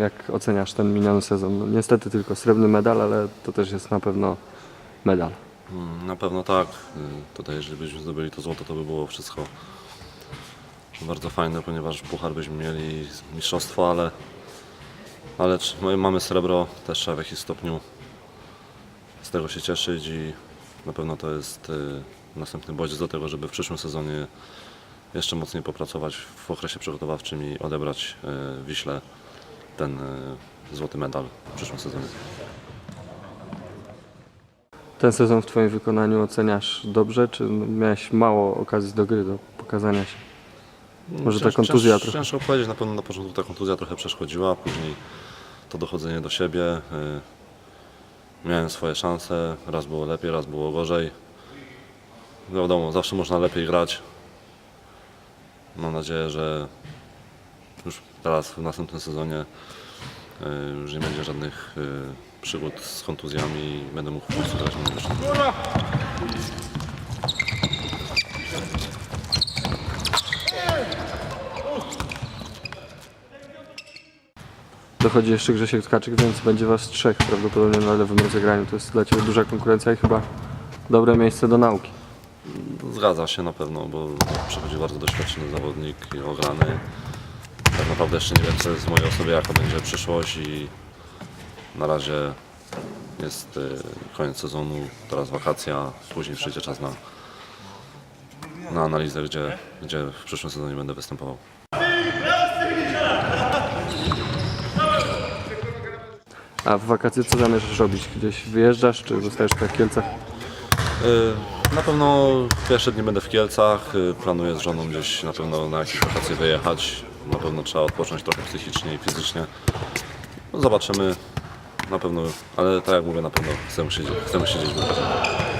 Jak oceniasz ten miniony sezon? No, niestety tylko srebrny medal, ale to też jest na pewno medal. Mm, Na pewno tak. Tutaj jeżeli byśmy zdobyli to złoto, to by było wszystko bardzo fajne, ponieważ puchar byśmy mieli mistrzostwo, ale, ale my mamy srebro, też trzeba w jakimś stopniu z tego się cieszyć i na pewno to jest y, następny bodziec do tego, żeby w przyszłym sezonie jeszcze mocniej popracować w okresie przygotowawczym i odebrać y, Wiśle ten y, złoty medal w przyszłym sezonie. Ten sezon w Twoim wykonaniu oceniasz dobrze, czy no, miałeś mało okazji do gry, do pokazania się? Może ta kontuzja cięż, trochę. Ciężko powiedzieć, na pewno na początku ta kontuzja trochę przeszkodziła, później to dochodzenie do siebie. y, Miałem swoje szanse, raz było lepiej, raz było gorzej. Wiadomo, zawsze można lepiej grać. Mam nadzieję, że już teraz w następnym sezonie y, już nie będzie żadnych y, przygód z kontuzjami i będę mógł po prostu grać. Dochodzi jeszcze Grzesiek Tkaczyk, więc będzie Was trzech prawdopodobnie na lewym rozegraniu. To jest dla Ciebie duża konkurencja i chyba dobre miejsce do nauki. Zgadza się na pewno, bo przychodzi bardzo doświadczony zawodnik i ograny. Naprawdę jeszcze nie wiem, co jest w mojej osobie, jaka będzie przyszłość i na razie jest y, koniec sezonu, teraz wakacja, później przyjdzie czas na, na analizę, gdzie, gdzie w przyszłym sezonie będę występował. A w wakacje co zamierzasz robić? Gdzieś wyjeżdżasz, czy zostajesz w Kielcach? Y, Na pewno pierwsze dni będę w Kielcach, y, planuję z żoną gdzieś na pewno na jakieś wakacje wyjechać. Na pewno trzeba odpocząć trochę psychicznie i fizycznie. No zobaczymy, na pewno, ale tak jak mówię, na pewno chcemy siedzieć, chcemy siedzieć w.